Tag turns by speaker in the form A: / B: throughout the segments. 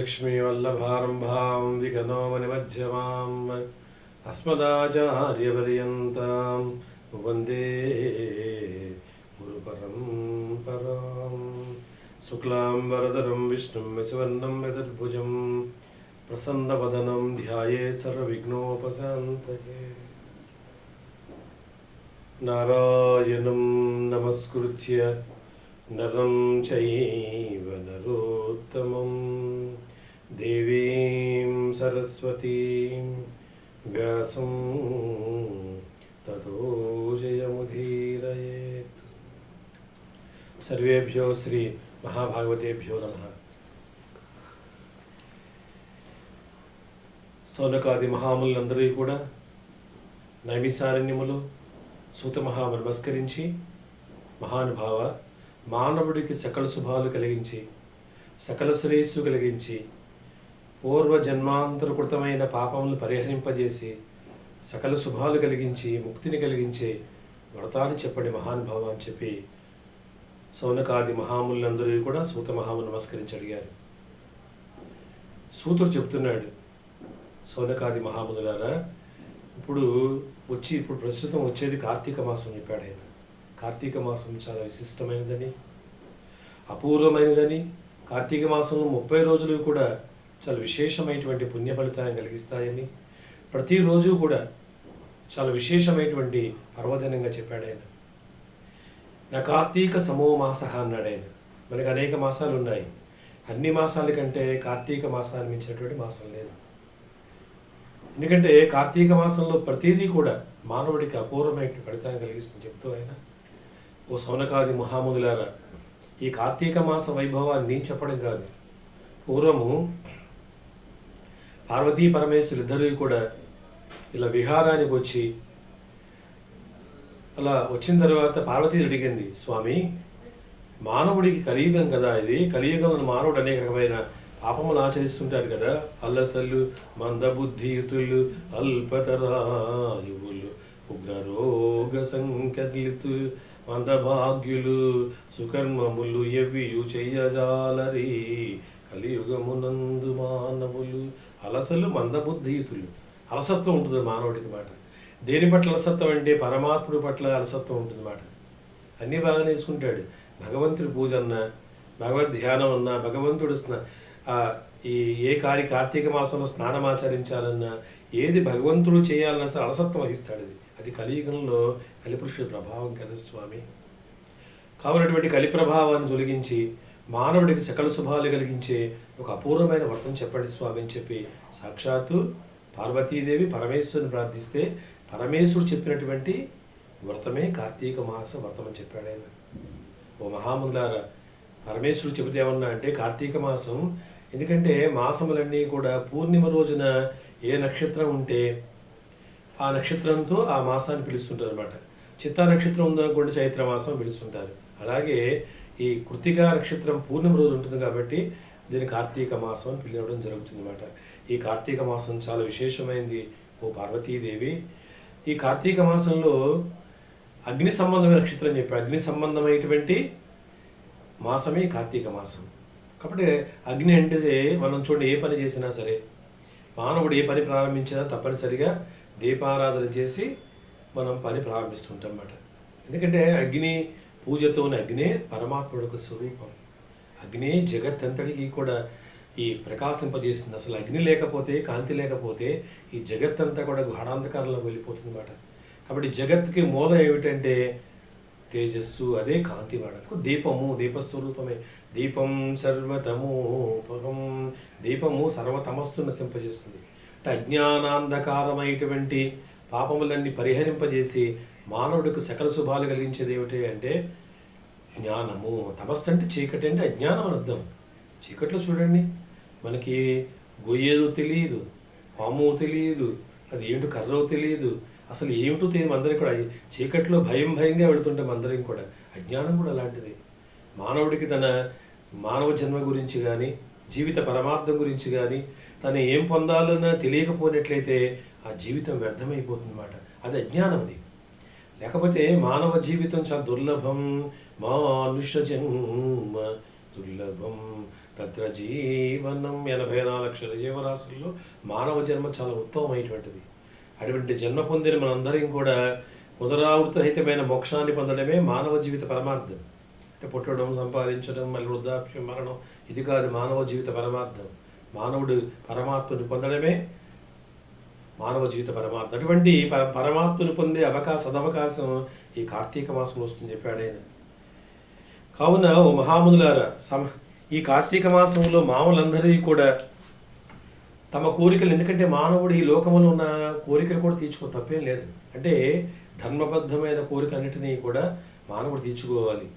A: लक्ष्मीवल्लभारम्भां विघ्नोमनिमध्यमाम् अस्मदाचार्यपर्यन्तां वन्दे गुरुपरम्परां शुक्लां वरदरं विष्णुं विसवर्णं यदद्भुजं प्रसन्नवदनं ध्याये सर्वविघ्नोपशान्तये नारायणं नमस्कृत्य नरं चैव नरोत्तमं देवीं सरस्वतीं व्यासं ततो जयमुदीरयेत् सर्वेभ्यो श्री महाभागवतेभ्यो नमः సౌనకాది మహాములందరూ కూడా నైమిసారణ్యములు సూత మహాము నమస్కరించి మహానుభావ మానవుడికి సకల శుభాలు కలిగించి సకల శ్రేయస్సు కలిగించి పూర్వ జన్మాంతరకృతమైన పాపములు పరిహరింపజేసి సకల శుభాలు కలిగించి ముక్తిని కలిగించే వ్రతాన్ని చెప్పండి మహానుభావ అని చెప్పి సౌనకాది మహాములందరూ కూడా సూత మహాము నమస్కరించి అడిగారు. సూతుడు చెప్తున్నాడు సౌనకాది మహాములారా ఇప్పుడు వచ్చి ఇప్పుడు ప్రస్తుతం వచ్చేది కార్తీక మాసం చెప్పాడు ఆయన కార్తీక మాసం చాలా విశిష్టమైనదని అపూర్వమైనదని కార్తీక మాసంలో ముప్పై రోజులు కూడా చాలా విశేషమైనటువంటి పుణ్య ఫలితాన్ని కలిగిస్తాయని. ప్రతిరోజు కూడా చాలా విశేషమైనటువంటి పర్వదినంగా చెప్పాడు ఆయన. నా కార్తీక సమో మాస అన్నాడు ఆయన. మనకి అనేక మాసాలు ఉన్నాయి. అన్ని మాసాల కంటే కార్తీక మాసాన్ని మించినటువంటి మాసం లేదు. ఎందుకంటే కార్తీక మాసంలో ప్రతిదీ కూడా మానవుడికి అపూర్వమైన ఫలితాన్ని కలిగిస్తుంది చెప్తూ ఆయన. ఓ సౌనకాది మహాముదులారా ఈ కార్తీక మాస వైభవాన్ని నేను చెప్పడం కాదు. పూర్వము పార్వతీ పరమేశ్వరు ఇద్దరు కూడా ఇలా విహారానికి వచ్చి అలా వచ్చిన తర్వాత పార్వతీ అడిగింది స్వామి మానవుడికి కలియుగం కదా ఇది? కలియుగంలో మానవుడు అనేక రకమైన పాపములు ఆచరిస్తుంటారు కదా. అల్లసల్లు మందబుద్ధియుతులు అల్పతరాయువులు ఉగ్రరోగ సంకలితు మందభాగ్యులు సుకర్మములు ఎవ్వియు చెయ్యజాలరి కలియుగమునందు మానవులు అలసలు మందబుద్ధియుతులు అలసత్వం ఉంటుంది మానవుడికి మాట. దేని పట్ల అలసత్వం అంటే పరమాత్ముడి పట్ల అలసత్వం ఉంటుంది మాట. అన్నీ బాగా నేర్చుకుంటాడు భగవంతుడి పూజ అన్నా భగవద్ ధ్యానం అన్నా భగవంతుడు స్నా- ఈ ఏ కార్య కార్తీక మాసంలో స్నానం ఆచరించాలన్నా ఏది భగవంతుడు చేయాలన్నా సరే అలసత్వం వహిస్తాడు అది. అది కలియుగంలో కలిపురుషుడి ప్రభావం కదా స్వామి. కావునటువంటి కలి ప్రభావాన్ని తొలగించి మానవుడికి సకల శుభాలు కలిగించే ఒక అపూర్వమైన వ్రతం చెప్పండి స్వామి అని చెప్పి సాక్షాత్తు పార్వతీదేవి పరమేశ్వరుని ప్రార్థిస్తే పరమేశ్వరుడు చెప్పినటువంటి వ్రతమే కార్తీక మాస వ్రతం అని చెప్పాడు ఆయన. ఓ మహాములారా పరమేశ్వరుడు చెబితే ఏమన్నా అంటే కార్తీక మాసం ఎందుకంటే మాసములన్నీ కూడా పూర్ణిమ రోజున ఏ నక్షత్రం ఉంటే ఆ నక్షత్రంతో ఆ మాసాన్ని పిలుస్తుంటారు అనమాట చిత్తా నక్షత్రం ఉందనుకోండి చైత్ర మాసం పిలుస్తుంటారు. అలాగే ఈ కృతికా నక్షత్రం పూర్ణిమ రోజు ఉంటుంది కాబట్టి దీని కార్తీక మాసం అని పిలవడం జరుగుతుంది అనమాట ఈ కార్తీక మాసం చాలా విశేషమైంది ఓ పార్వతీదేవి. ఈ కార్తీక మాసంలో అగ్ని సంబంధమైన నక్షత్రం చెప్పి అగ్ని సంబంధమైనటువంటి మాసమే కార్తీక మాసం. కాబట్టి అగ్ని అంటే మనం చూడండి ఏ పని చేసినా సరే మానవుడు ఏ పని ప్రారంభించినా తప్పనిసరిగా దీపారాధన చేసి మనం పని ప్రారంభిస్తుంటాం అన్నమాట. ఎందుకంటే అగ్ని పూజతోని అగ్నే పరమాత్ముడు స్వరూపం. అగ్నే జగత్తంతటికి కూడా ఈ ప్రకాశింపజేస్తుంది. అసలు అగ్ని లేకపోతే కాంతి లేకపోతే ఈ జగత్ అంతా కూడా గాఢాంధకారంలో వెళ్ళిపోతుంది అన్నమాట కాబట్టి జగత్తుకి మూలం ఏమిటంటే తేజస్సు అదే కాంతి వాడకు. దీపము దీపస్వరూపమే. దీపం సర్వతమోపగం దీపము సర్వతమస్సు నశింపజేస్తుంది అంటే అజ్ఞానాంధకారమైనటువంటి పాపములన్నీ పరిహరింపజేసి మానవుడికి సకల శుభాలు కలిగించేది ఏమిటి అంటే జ్ఞానము. తమస్సు అంటే చీకటి అంటే అజ్ఞానం అని అర్థం. చీకట్లో చూడండి మనకి గొయ్యేదో తెలియదు పాము తెలియదు అది ఏమిటో కర్రో తెలియదు అసలు ఏమిటో తెలియదు అందరికి కూడా. చీకట్లో భయం భయంగా వెళుతుంటాం అందరం కూడా. అజ్ఞానం కూడా అలాంటిది. మానవుడికి తన మానవ జన్మ గురించి కానీ జీవిత పరమార్థం గురించి కానీ తను ఏం పొందాలన్నా తెలియకపోయినట్లయితే ఆ జీవితం వ్యర్థమైపోతుందన్నమాట. అది అజ్ఞానం అది. లేకపోతే మానవ జీవితం చాలా దుర్లభం మానుష జన్మ దుర్లభం. తద్ర జీవనం ఎనభై నాలుగు లక్షల జీవరాశుల్లో మానవ జన్మ చాలా ఉత్తమమైనటువంటిది. అటువంటి జన్మ పొందిన మనందరం కూడా పునరావృతరహితమైన మోక్షాన్ని పొందడమే మానవ జీవిత పరమార్థం. అంటే పుట్టడం సంపాదించడం మళ్ళీ వృద్ధాప్యం మరణం ఇది కాదు మానవ జీవిత పరమార్థం. మానవుడు పరమాత్మను పొందడమే మానవ జీవిత పరమాత్మ. అటువంటి పర పరమాత్మను పొందే అవకాశ సదవకాశం ఈ కార్తీక మాసంలో వస్తుంది చెప్పాడు ఆయన. కావున ఓ మహామునులారా సమ ఈ కార్తీక మాసంలో మామూలందరికీ కూడా తమ కోరికలు ఎందుకంటే మానవుడు ఈ లోకములో ఉన్న కోరికలు కూడా తీర్చుకో తప్పేం లేదు. అంటే ధర్మబద్ధమైన కోరిక అన్నిటినీ కూడా మానవుడు తీర్చుకోవాలి.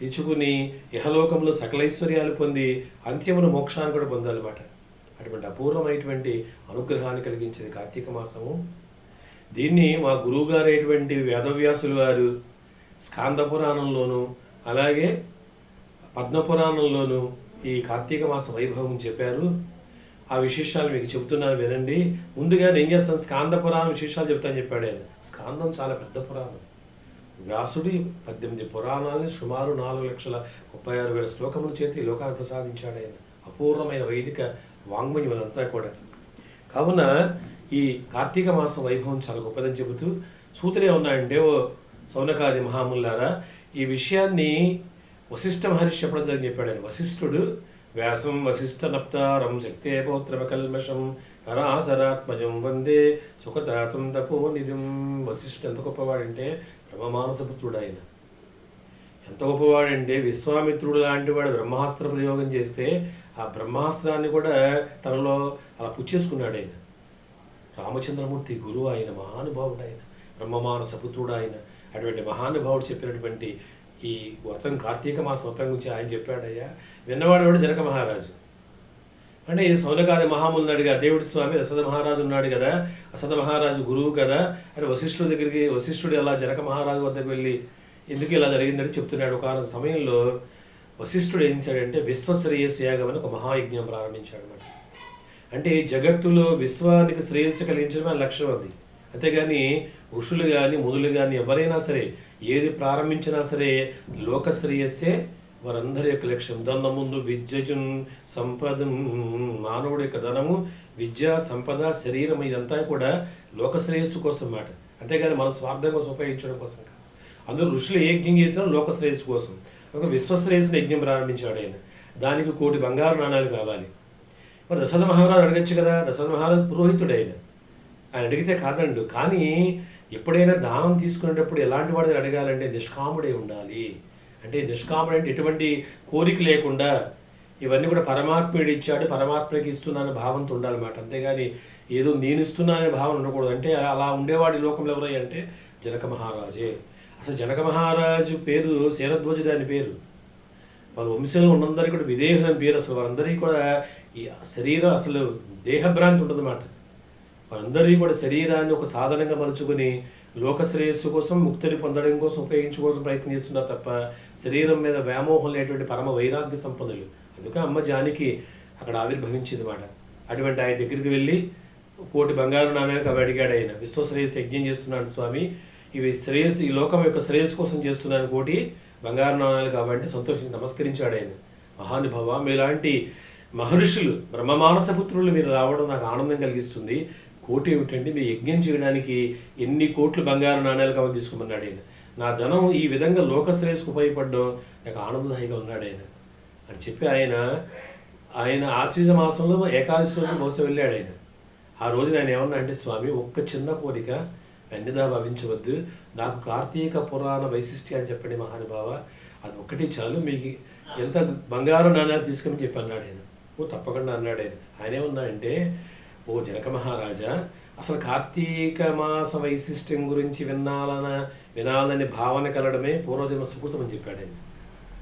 A: తీర్చుకుని ఇహలోకంలో సకలైశ్వర్యాలు పొంది అంత్యమును మోక్షాన్ని కూడా పొందాలన్నమాట. అటువంటి అపూర్వమైనటువంటి అనుగ్రహాన్ని కలిగించేది కార్తీక మాసము. దీన్ని మా గురువుగారైనటువంటి వేదవ్యాసులు గారు స్కాంద పురాణంలోను అలాగే పద్మపురాణంలోను ఈ కార్తీక మాస వైభవం చెప్పారు. ఆ విశేషాలు మీకు చెప్తున్నాను వినండి. ముందుగా నేను చేస్తాను? స్కాంద పురాణం విశేషాలు చెప్తాను చెప్పాడు ఆయన. స్కాందం చాలా పెద్ద పురాణం. వ్యాసుడి పద్దెనిమిది పురాణాలని సుమారు నాలుగు లక్షల ముప్పై ఆరు వేల శ్లోకముల చేతి ఈ లోకాన్ని ప్రసాదించాడు ఆయన. అపూర్వమైన వైదిక వాంగ్మయం అదంతా కూడా. కావున ఈ కార్తీక మాసం వైభవం చాలా గొప్పదని చెబుతూ సూత్రే ఉన్నాయంటే ఓ సౌనకాది మహాముల్లారా ఈ విషయాన్ని వశిష్ఠ మహర్షి చెప్పడం జరిగింది. చెప్పాడు ఆయన వశిష్ఠుడు వ్యాసం వశిష్ఠ నప్తారం శక్తే పౌత్రమకల్మషం పరాశరాత్మజం వందే సుఖదాతం తపో నిధిం వశిష్ఠుడు ఎంత గొప్పవాడంటే బ్రహ్మమానసపుత్రుడు ఆయన ఎంత గొప్పవాడంటే విశ్వామిత్రుడు లాంటి వాడు బ్రహ్మాస్త్ర ప్రయోగం చేస్తే ఆ బ్రహ్మాస్త్రాన్ని కూడా తనలో అలా పుచ్చేసుకున్నాడు ఆయన. రామచంద్రమూర్తి గురువు ఆయన మహానుభావుడు ఆయన బ్రహ్మమానస పుత్రుడు ఆయన. అటువంటి మహానుభావుడు చెప్పినటువంటి ఈ వ్రతం కార్తీక మాస వ్రతం గురించి ఆయన చెప్పాడయ్యా. విన్నవాడేవాడు జనక మహారాజు. అంటే ఈ సౌనకాది మహామున్నాడుగా దేవుడి స్వామి అసద మహారాజు ఉన్నాడు కదా అసద మహారాజు గురువు కదా అని వశిష్ఠుడి దగ్గరికి వశిష్ఠుడు ఎలా జనక మహారాజు వద్దకు వెళ్ళి ఎందుకు ఇలా జరిగిందని చెప్తున్నాడు. ఒకనొక సమయంలో వశిష్ఠుడు ఏం చేశాడంటే విశ్వశ్రేయస్సు యాగం అని ఒక మహాయజ్ఞం ప్రారంభించాడు అనమాట అంటే జగత్తులో విశ్వానికి శ్రేయస్సు కలిగించడమే ఆయన లక్ష్యం అది. అంతేగాని ఋషులు కానీ మునులు కానీ ఎవరైనా సరే ఏది ప్రారంభించినా సరే లోక శ్రేయస్సే వారందరి యొక్క లక్ష్యం. దాని ముందు విద్యజున్ సంపద మానవుడి యొక్క ధనము విద్య సంపద శరీరం ఇదంతా కూడా లోక శ్రేయస్సు కోసం మాట అంతేగాని మన స్వార్థం కోసం ఉపయోగించడం కోసం కాదు. అందరూ ఋషులు ఏ యజ్ఞం చేసినా లోక శ్రేయస్సు కోసం. ఒక విశ్వశ్రేయస్సుని యజ్ఞం ప్రారంభించాడు ఆయన. దానికి కోటి బంగారు నాణాలు కావాలి. మరి దశరథ మహారాజు అడగచ్చు కదా దశరథ మహారాజు పురోహితుడు ఆయన. ఆయన అడిగితే కాదండు కానీ ఎప్పుడైనా దానం తీసుకునేటప్పుడు ఎలాంటి వాడిని అడగాలంటే నిష్కాముడై ఉండాలి. అంటే నిష్కాముడు అంటే ఎటువంటి కోరిక లేకుండా ఇవన్నీ కూడా పరమాత్ముడు ఇచ్చాడు పరమాత్మకి ఇస్తున్నాను భావంతో ఉండాలన్నమాట. అంతేగాని ఏదో నేను ఇస్తున్నాననే భావన ఉండకూడదు. అంటే అలా ఉండేవాడి లోకంలో ఎవరై అంటే జనక మహారాజే. అసలు జనక మహారాజు పేరు శరధ్వజుడు అని పేరు. వాళ్ళ వంశంలో ఉన్నందరికీ కూడా విదేహులు అని పేరు. అసలు వారందరికీ కూడా ఈ శరీరం అసలు దేహభ్రాంతి ఉంటుందన్నమాట వారందరికీ కూడా శరీరాన్ని ఒక సాధనంగా మలుచుకొని లోక శ్రేయస్సు కోసం ముక్తిని పొందడం కోసం ఉపయోగించుకోవడం ప్రయత్నం చేస్తున్నారు తప్ప శరీరం మీద వ్యామోహం లేటువంటి పరమ వైరాగ్య సంపదలు. అందుకే అమ్మ జానికి అక్కడ ఆవిర్భవించింది మాట అటువంటి ఆయన దగ్గరికి వెళ్ళి కోటి బంగారు నాణ్యాలకు అవి అడిగాడు ఆయన. విశ్వశ్రేయస్సు యజ్ఞం చేస్తున్నాడు స్వామి. ఇవి శ్రేయస్సు ఈ లోకం యొక్క శ్రేయస్సు కోసం చేస్తున్నాను కోటి బంగారు నాణాలు కాబట్టి సంతోషించి నమస్కరించాడు ఆయన. మహానుభవ మీలాంటి మహర్షులు బ్రహ్మమానస పుత్రులు మీరు రావడం నాకు ఆనందం కలిగిస్తుంది. కోటి ఏమిటండి? మీ యజ్ఞం చేయడానికి ఎన్ని కోట్లు బంగారు నాణ్యాలు కావాలి తీసుకోమన్నాడు ఆయన. నా ధనం ఈ విధంగా లోక శ్రేయస్సుకు ఉపయోగపడడం నాకు ఆనందదాయిగా ఉన్నాడు ఆయన. అని చెప్పి ఆయన ఆయన ఆశ్వీజ మాసంలో ఏకాదశి రోజు బహుశా వెళ్ళాడు ఆయన. ఆ రోజు ఆయన ఏమన్నా అంటే స్వామి ఒక్క చిన్న కోరిక వెన్నదా భావించవద్దు. నాకు కార్తీక పురాణ వైశిష్ట్య అని చెప్పండి మహానుభావ. అది ఒకటి చాలు. మీకు ఎంత బంగారు నాణ్యాలు తీసుకుని చెప్పి అన్నాడు ఆయన. ఓ తప్పకుండా అన్నాడు ఆయన. ఆయన అంటే ఓ జనక మహారాజా అసలు కార్తీక మాస వైశిష్ట్యం గురించి వినాలన వినాలని భావన కలడమే పూర్వజన్మ సుకృతం అని చెప్పాడు ఆయన.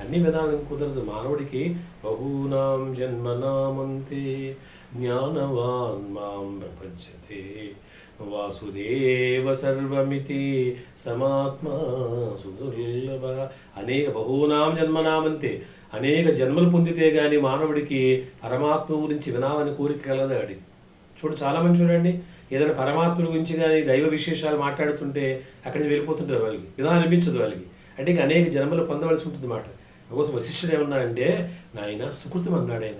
A: అన్ని విధాలను కుదరదు. మానవుడికి బహూనాం జన్మనామంతే జ్ఞానవాన్ మాం ప్రపంచతే. వాసుదేవ సర్వమితి సమాత్మా సుదుర్లభ. అనేక బహూనాం జన్మనామంతే అనేక జన్మలు పొందితే గాని మానవుడికి పరమాత్మ గురించి వినాలని కోరిక కలదాడి. చూడు చాలామంది చూడండి ఏదైనా పరమాత్మ గురించి కానీ దైవ విశేషాలు మాట్లాడుతుంటే అక్కడి నుంచి వెళ్ళిపోతుంటారు వాళ్ళకి. విధానం అనిపించదు వాళ్ళకి. అంటే ఇక అనేక జన్మలు పొందవలసి ఉంటుంది మాట అందుకోసం వశిష్ఠుడు ఏమన్నా అంటే నాయన సుకృతం అన్నాడు ఆయన.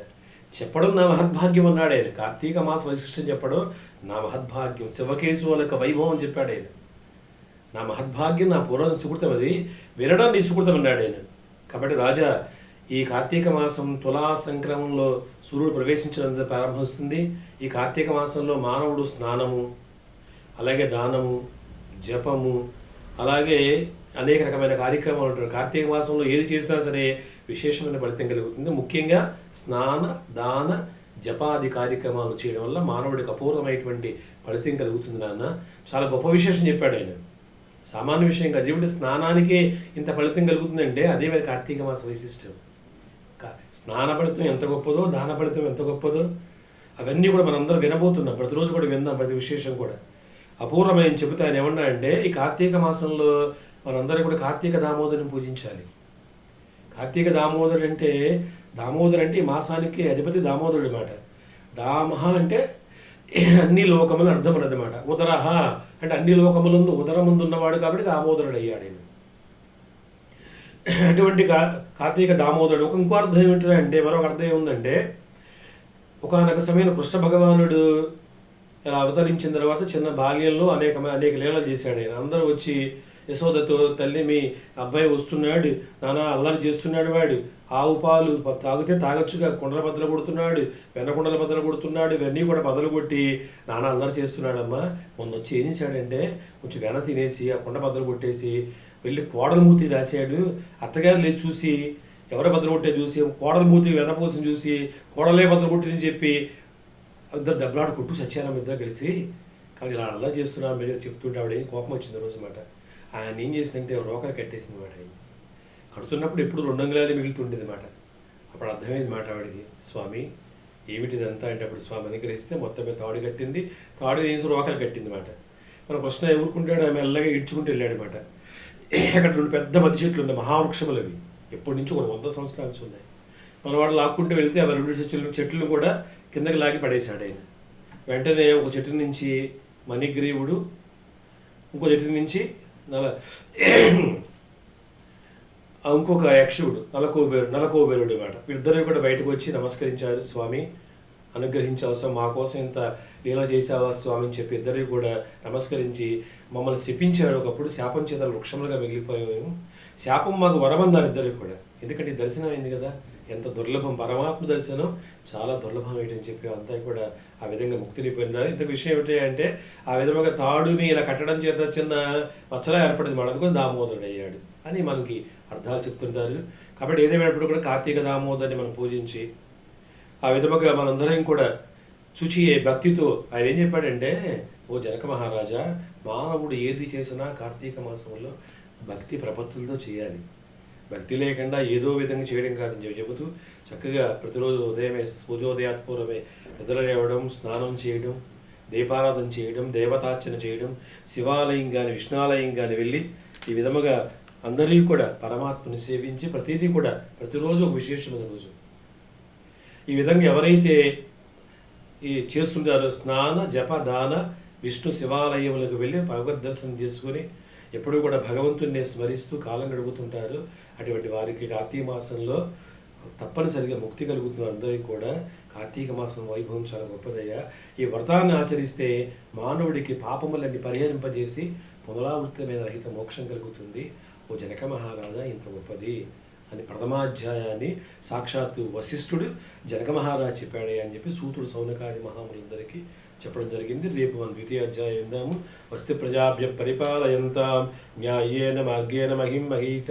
A: చెప్పడం నా మహద్భాగ్యం అన్నాడు. ఆయన కార్తీక మాస వైశిష్టం చెప్పడం నా మహద్భాగ్యం. శివకేశవుల యొక్క వైభవం చెప్పాడు ఆయన. నా మహద్భాగ్యం నా పూర్వ సుకృతం అది. వినడం నీ సుకృతం అన్నాడు ఆయన. కాబట్టి రాజా ఈ కార్తీక మాసం తులా సంక్రమంలో సూర్యుడు ప్రవేశించినంత ప్రారంభిస్తుంది ఈ కార్తీక మాసంలో మానవుడు స్నానము అలాగే దానము జపము అలాగే అనేక రకమైన కార్యక్రమాలు ఉంటారు కార్తీక మాసంలో ఏది చేసినా సరే విశేషమైన ఫలితం కలుగుతుంది. ముఖ్యంగా స్నాన దాన జపాది కార్యక్రమాలు చేయడం వల్ల మానవుడికి అపూర్వమైనటువంటి ఫలితం కలుగుతుంది నాన్న. చాలా గొప్ప విశేషం చెప్పాడు ఆయన. సామాన్య విషయం కాదు. దేవుడి స్నానానికే ఇంత ఫలితం కలుగుతుందంటే అదే మరి కార్తీక మాస వైశిష్టం. కా- స్నాన ఫలితం ఎంత గొప్పదో దాన ఫలితం ఎంత గొప్పదో అవన్నీ కూడా మనందరం వినబోతున్నాం. ప్రతిరోజు కూడా విందాం ప్రతి విశేషం కూడా. అపూర్వమైన చెబుతా ఆయన ఏమన్నా అంటే ఈ కార్తీక మాసంలో మనందరం కూడా కార్తీక దామోదరిని పూజించాలి. కార్తీక దామోదరుడు అంటే దామోదరు అంటే ఈ మాసానికి అధిపతి దామోదరుడు మాట దామహ అంటే అన్ని లోకములు అర్థం అన్నమాట ఉదరహ అంటే అన్ని లోకములందు ఉదరముందు ఉన్నవాడు కాబట్టి దామోదరుడు అయ్యాడు అటువంటి కా కార్తీక దామోదరుడు ఒక ఇంకో అర్థం ఏమిటంటే మరొక అర్థం ఏముందంటే ఒకనొక సమయంలో కృష్ణ భగవానుడు ఇలా అవతరించిన తర్వాత చిన్న బాల్యంలో అనేకమైన అనేక లీలలు చేశాడు ఆయన అందరూ వచ్చి యశోదతో తల్లి మీ అబ్బాయి వస్తున్నాడు. నానా అల్లరి చేస్తున్నాడు వాడు. ఆవు పాలు తాగితే తాగొచ్చుగా. కుండల బద్దలు కొడుతున్నాడు. వెన్న కుండల బద్దలు కొడుతున్నాడు. ఇవన్నీ కూడా బద్దలు కొట్టి నానా అల్లరి చేస్తున్నాడమ్మా. మొన్న వచ్చి ఏం చేశాడంటే కొంచెం వెన తినేసి ఆ కుండ బద్దలు కొట్టేసి వెళ్ళి కోడల మూతి రాశాడు. అత్తగారు లేచి చూసి ఎవరు బద్దలు కొట్టే చూసి కోడల మూతి వెనపోసిన చూసి కోడలే బద్దలు కొట్టిందని చెప్పి ఇద్దరు దెబ్బలాడు కొట్టు సత్యారామ ఇద్దరు కలిసి. కానీ ఇలా అలా చేస్తున్నా మీరు చెప్తుంటే ఆవిడ ఏం కోపం వచ్చింది రోజు మాట. ఆయన ఏం చేసిందంటే రోకలు కట్టేసింది మాట ఆయన. కడుతున్నప్పుడు ఎప్పుడు రెండు అంగుళాలు మిగులుతుండేది మాట. అప్పుడు అర్థమైంది మాట ఆవిడికి స్వామి ఏమిటిదంతా? అంటే అప్పుడు స్వామి అనుగ్రహిస్తే మొత్తం మీద తాడు కట్టింది. తాడు వేసి రోకలు కట్టింది మాట. మన కృష్ణ ఎవరుకుంటాడు ఆమె ఎల్లగా ఇడ్చుకుంటూ వెళ్ళాడు మాట. అక్కడ రెండు పెద్ద మధ్య చెట్లు ఉన్నాయి మహావృక్షములు అవి. ఎప్పటి నుంచి కూడా వంద సంవత్సరాల నుంచి ఉన్నాయి. మన వాడు లాక్కుంటూ వెళ్తే ఆ రెండు చెట్లు చెట్లు కూడా కిందకి లాగి పడేశాడు ఆయన. వెంటనే ఒక చెట్టు నుంచి మణిగ్రీవుడు ఇంకో చెట్టు నుంచి నల ఇంకొక యక్షుడు నలకోబేరు నలకోబేరుడు అనమాట వీరిద్దరు కూడా బయటకు వచ్చి నమస్కరించారు స్వామి అనుగ్రహించాల్సిన మా కోసం ఇంత లీల చేసావా స్వామి అని చెప్పి ఇద్దరు కూడా నమస్కరించి మమ్మల్ని శపించారు. ఒకప్పుడు శాపం చేత వృక్షములుగా మిగిలిపోయాము. శాపం మాకు వరమందారు ఇద్దరు కూడా. ఎందుకంటే దర్శనం అయింది కదా. ఎంత దుర్లభం పరమాత్మ దర్శనం? చాలా దుర్లభం ఏంటని చెప్పి అంతా కూడా ఆ విధంగా ముక్తిని పొందారు ఇంత విషయం ఏమిటి అంటే ఆ విధముగా తాడుని ఇలా కట్టడం చేత చిన్న మచ్చలా ఏర్పడింది. మన అందుకని దామోదరుడు అయ్యాడు అని మనకి అర్థాలు చెప్తుంటారు. కాబట్టి ఏదేమైనప్పుడు కూడా కార్తీక దామోదరుని మనం పూజించి ఆ విధముగా మనందరం కూడా చూచి భక్తితో ఆయన ఏం చెప్పాడంటే ఓ జనక మహారాజా మానవుడు ఏది చేసినా కార్తీక మాసంలో భక్తి ప్రపత్తులతో చేయాలి. భక్తి లేకుండా ఏదో విధంగా చేయడం కాదని చెప్పి చెబుతూ చక్కగా ప్రతిరోజు ఉదయమే సూర్యోదయాత్పూర్వమే నిద్రలేవడం స్నానం చేయడం దీపారాధన చేయడం దేవతార్చన చేయడం శివాలయం కానీ విష్ణాలయం కానీ వెళ్ళి ఈ విధముగా అందరికీ కూడా పరమాత్మని సేవించి ప్రతిదీ కూడా ప్రతిరోజు ఒక విశేషమైన రోజు. ఈ విధంగా ఎవరైతే ఈ చేస్తుంటారో స్నాన జప దాన విష్ణు శివాలయములకు వెళ్ళి భగవద్ దర్శనం చేసుకొని ఎప్పుడూ కూడా భగవంతుణ్ణి స్మరిస్తూ కాలం గడుపుతుంటారు. అటువంటి వారికి కార్తీక మాసంలో తప్పనిసరిగా ముక్తి కలుగుతున్న అందరికీ కూడా కార్తీక మాసం వైభవం చాలా గొప్పదయ్యా. ఈ వ్రతాన్ని ఆచరిస్తే మానవుడికి పాపములన్నీ పరిహరింపజేసి పునరావృతమైన రహిత మోక్షం కలుగుతుంది. ఓ జనక మహారాజా ఇంత గొప్పది అని ప్రథమాధ్యాయాన్ని సాక్షాత్తు వశిష్ఠుడు జనక మహారాజు చెప్పాడే అని చెప్పి సూతుడు సౌనకాది మహాములందరికీ చెప్పడం జరిగింది. రేపు మనం ద్వితీయ అధ్యాయం విందాము. వస్తి ప్రజాభ్య పరిపాలయంతాం. న్యాయేన మార్గేణ మహిం మహీశ.